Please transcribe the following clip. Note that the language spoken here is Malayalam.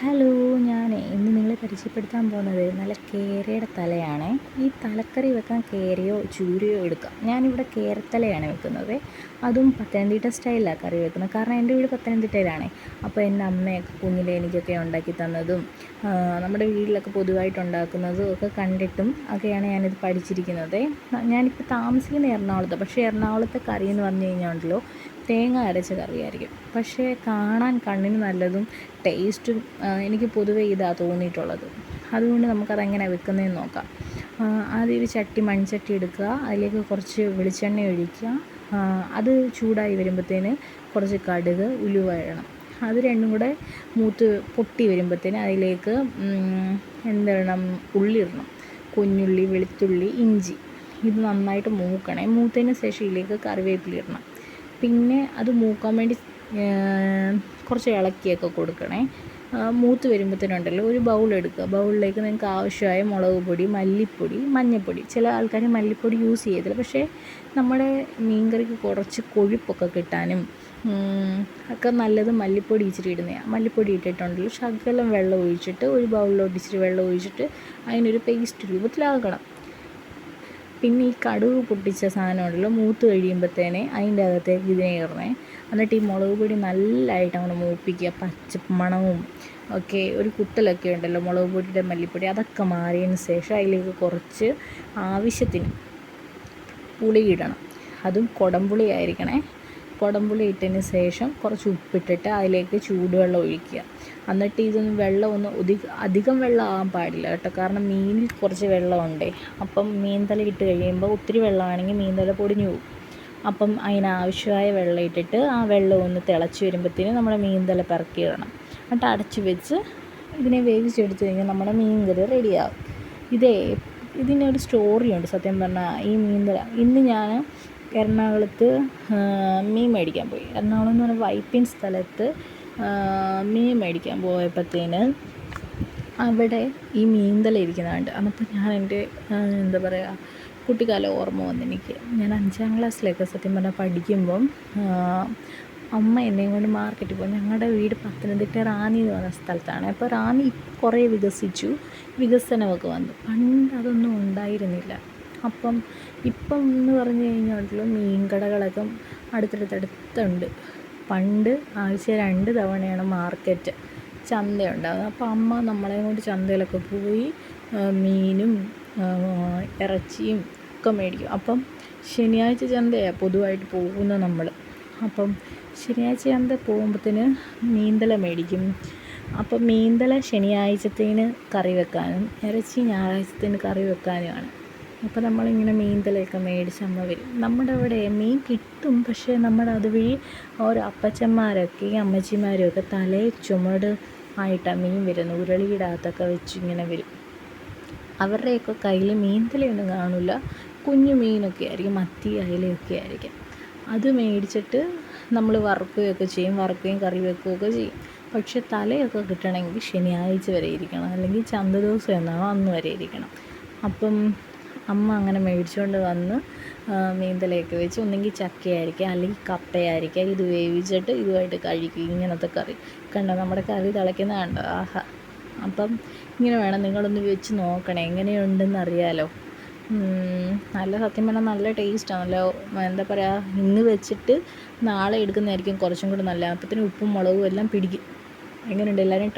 ഹലോ ഞാൻ ഇന്ന് നിങ്ങളെ പരിചയപ്പെടുത്താൻ പോകുന്നത് നല്ല കേരയുടെ തലയാണ്. ഈ തലക്കറി വെക്കാൻ കേരയോ ചൂരയോ എടുക്കാം. ഞാനിവിടെ കേരത്തലയാണ് വെക്കുന്നത്. അതും പത്തനംതിട്ട സ്റ്റൈലിലാണ് കറി വെക്കുന്നത്. കാരണം എന്റെ വീട് പത്തനംതിട്ടയിലാണ്. അപ്പോൾ എന്റെ അമ്മയൊക്കെ കുഞ്ഞിലെ എനിക്കൊക്കെ ഉണ്ടാക്കി തന്നതും നമ്മുടെ വീട്ടിലൊക്കെ പൊതുവായിട്ട് ഉണ്ടാക്കുന്നതും ഒക്കെ കണ്ടിട്ടും ഒക്കെയാണ് ഞാനിത് പഠിച്ചിരിക്കുന്നത്. ഞാനിപ്പോൾ താമസിക്കുന്ന എറണാകുളത്ത് പക്ഷേ എറണാകുളത്തെ കറി എന്ന് പറഞ്ഞു കഴിഞ്ഞാൽ ഉണ്ടല്ലോ തേങ്ങ അരച്ച കറിയായിരിക്കും. പക്ഷേ കാണാൻ കണ്ണിന് നല്ലതും ടേസ്റ്റും എനിക്ക് പൊതുവേ ഇതാണ് തോന്നിയിട്ടുള്ളത്. അതുകൊണ്ട് നമുക്കതെങ്ങനെ വെക്കുന്നതെന്ന് നോക്കാം. ആദ്യം ഒരു ചട്ടി മൺചട്ടി എടുക്കുക. അതിലേക്ക് കുറച്ച് വെളിച്ചെണ്ണ ഒഴിക്കുക. അത് ചൂടായി വരുമ്പോഴത്തേന് കുറച്ച് കടുക് ഉലുവ ഇടണം. അത് രണ്ടും കൂടെ മൂത്ത് പൊട്ടി വരുമ്പോഴത്തേന് അതിലേക്ക് എന്തിടണം ഉള്ളി ഇടണം. കുഞ്ഞുള്ളി വെളുത്തുള്ളി ഇഞ്ചി. ഇത് നന്നായിട്ട് മൂക്കണേ. മൂത്തതിന് ശേഷം ഇതിലേക്ക് കറിവേപ്പില ഇടണം. പിന്നെ അത് മൂക്കാൻ വേണ്ടി കുറച്ച് ഇളക്കിയൊക്കെ കൊടുക്കണേ. മൂത്ത് വരുമ്പോഴത്തേനുണ്ടല്ലോ ഒരു ബൗൾ എടുക്കുക. ബൗളിലേക്ക് നിങ്ങൾക്ക് ആവശ്യമായ മുളക് പൊടി മല്ലിപ്പൊടി മഞ്ഞൾപ്പൊടി ചില ആൾക്കാർ മല്ലിപ്പൊടി യൂസ് ചെയ്യത്തില്ല. പക്ഷേ നമ്മുടെ മീൻകറിക്ക് കുറച്ച് കൊഴുപ്പൊക്കെ കിട്ടാനും ഒക്കെ നല്ലത് മല്ലിപ്പൊടി ഇച്ചിരി ഇടുന്നതാണ് മല്ലിപ്പൊടി ഇട്ടിട്ടുണ്ടല്ലോ ശകലം വെള്ളം ഒഴിച്ചിട്ട് ഒരു ബൗളിലോട്ട് ഇച്ചിരി വെള്ളം ഒഴിച്ചിട്ട് അതിനൊരു പേസ്റ്റ് രൂപത്തിലാക്കണം. പിന്നെ ഈ കടുക് പൊട്ടിച്ച സാധനം ഉണ്ടല്ലോ മൂത്ത് കഴിയുമ്പോഴത്തേനെ അതിന്റെ അകത്തേക്ക് ഇതിനെ ഇടണേ. എന്നിട്ട് ഈ മുളക് പൊടി നല്ലതായിട്ട് അങ്ങോട്ട് മൂപ്പിക്കുക പച്ച മണവും ഒക്കെ. ഒരു കുത്തലൊക്കെ ഉണ്ടല്ലോ മുളക് പൊടിയുടെ മല്ലിപ്പൊടി അതൊക്കെ മാറിയതിന് ശേഷം അതിലേക്ക് കുറച്ച് ആവശ്യത്തിന് പുളി ഇടണം അതും കുടംപുളി ആയിരിക്കണേ. കുടംപുളി ഇട്ടതിന് ശേഷം കുറച്ച് ഉപ്പിട്ടിട്ട് അതിലേക്ക് ചൂടുവെള്ളം ഒഴിക്കുക. എന്നിട്ട് ഇതൊന്ന് വെള്ളം ഒന്ന് അധികം വെള്ളം ആകാൻ പാടില്ല കേട്ടോ. കാരണം മീനിൽ കുറച്ച് വെള്ളമുണ്ട്. അപ്പം മീൻ തല ഇട്ട് കഴിയുമ്പോൾ ഒത്തിരി വെള്ളമാണെങ്കിൽ മീൻ തല പൊടിഞ്ഞു പോകും. അപ്പം അതിനാവശ്യമായ വെള്ളം ഇട്ടിട്ട് ആ വെള്ളം ഒന്ന് തിളച്ച് വരുമ്പോഴത്തേനും നമ്മുടെ മീൻ തല പിറക്കിയിടണം എന്നിട്ട് അടച്ച് വെച്ച് ഇതിനെ വേവിച്ചെടുത്ത് കഴിഞ്ഞാൽ നമ്മുടെ മീൻ കറി റെഡിയാവും. ഇതേ ഇതിനൊരു സ്റ്റോറിയുണ്ട് സത്യം പറഞ്ഞാൽ. ഈ മീൻ തല ഇന്ന് ഞാൻ എറണാകുളത്ത് മീൻ മേടിക്കാൻ പോയി. എറണാകുളം എന്ന് പറഞ്ഞാൽ വൈപ്പിൻ സ്ഥലത്ത് മീൻ മേടിക്കാൻ പോയപ്പോഴത്തേന് അവിടെ ഈ മീന്തല ഇരിക്കുന്നത് അപ്പോൾ ഞാൻ എന്റെ എന്താ പറയുക കുട്ടിക്കാല ഓർമ്മ വന്നെനിക്ക് ഞാൻ അഞ്ചാം ക്ലാസ്സിലൊക്കെ സത്യം പറഞ്ഞാൽ പഠിക്കുമ്പം അമ്മ എന്നെയും കൊണ്ട് മാർക്കറ്റിൽ പോകും ഞങ്ങളുടെ വീട് പത്തനംതിട്ട റാന്നി എന്ന് പറഞ്ഞ സ്ഥലത്താണ്. അപ്പോൾ റാന്നി കുറേ വികസിച്ചു വികസനമൊക്കെ വന്നു. പണ്ട് അതൊന്നും ഉണ്ടായിരുന്നില്ല. അപ്പം ഇപ്പം എന്ന് പറഞ്ഞു കഴിഞ്ഞാൽ മീൻ കടകളൊക്കെ അടുത്തടുത്തടുത്തുണ്ട്. പണ്ട് ആഴ്ച രണ്ട് തവണയാണ് മാർക്കറ്റ് ചന്ത ഉണ്ടാകുന്നത് അപ്പോൾ അമ്മ നമ്മളെ കൊണ്ട് ചന്തയിലൊക്കെ പോയി മീനും ഇറച്ചിയും ഒക്കെ മേടിക്കും. അപ്പം ശനിയാഴ്ച ചന്തയാണ് പൊതുവായിട്ട് പോകുന്നത് നമ്മൾ അപ്പം ശനിയാഴ്ച ചന്ത പോകുമ്പോഴത്തേന് നീന്തല മേടിക്കും. അപ്പം നീന്തല ശനിയാഴ്ചത്തേന് കറി വെക്കാനും ഇറച്ചി ഞായറാഴ്ചത്തേന് കറി വെക്കാനുമാണ്. അപ്പോൾ നമ്മളിങ്ങനെ മീന്തലൊക്കെ മേടിച്ച് നമ്മൾ വരും. നമ്മുടെ അവിടെ മീൻ കിട്ടും പക്ഷേ നമ്മുടെ അതുവഴി ഓരോ അപ്പച്ചന്മാരൊക്കെ ഈ അമ്മച്ചിമാരും ഒക്കെ തലയിൽ ചുമട് ആയിട്ടാണ് മീൻ വരുന്നത്. ഉരുളിയിടാത്തൊക്കെ വെച്ച് ഇങ്ങനെ വരും. അവരുടെയൊക്കെ കയ്യിൽ മീന്തലൊന്നും കാണില്ല കുഞ്ഞു മീനൊക്കെ ആയിരിക്കും മത്തി അയലയൊക്കെ ആയിരിക്കും. അത് മേടിച്ചിട്ട് നമ്മൾ വറുക്കുകയൊക്കെ ചെയ്യും. വറുക്കുകയും കറി വെക്കുകയൊക്കെ ചെയ്യും. പക്ഷേ തലയൊക്കെ കിട്ടണമെങ്കിൽ ശനിയാഴ്ച വരെ ഇരിക്കണം. അല്ലെങ്കിൽ ചന്ത ദിവസം എന്നാണോ അന്ന് വരെ ഇരിക്കണം. അപ്പം അമ്മ അങ്ങനെ മേടിച്ചുകൊണ്ട് വന്ന് മീന്തലയൊക്കെ വെച്ച് ഒന്നെങ്കിൽ ചക്കയായിരിക്കാം അല്ലെങ്കിൽ കപ്പയായിരിക്കാം. ഇത് വേവിച്ചിട്ട് ഇതുമായിട്ട് കഴിക്കും ഇങ്ങനത്തെ കറി. കണ്ടോ നമ്മുടെ കറി തിളയ്ക്കുന്ന കണ്ടോ? ആഹാ. അപ്പം ഇങ്ങനെ വേണം നിങ്ങളൊന്ന് വെച്ച് നോക്കണേ എങ്ങനെയുണ്ടെന്ന് അറിയാലോ നല്ല സത്യം പറഞ്ഞാൽ നല്ല ടേസ്റ്റാണ് നല്ല എന്താ പറയുക ഇന്ന് വെച്ചിട്ട് നാളെ എടുക്കുന്നതായിരിക്കും കുറച്ചും കൂടി നല്ല അപ്പത്തിന് ഉപ്പും മുളകും എല്ലാം പിടിക്കും. എങ്ങനെയുണ്ട്? എല്ലാവരും ട്രൈ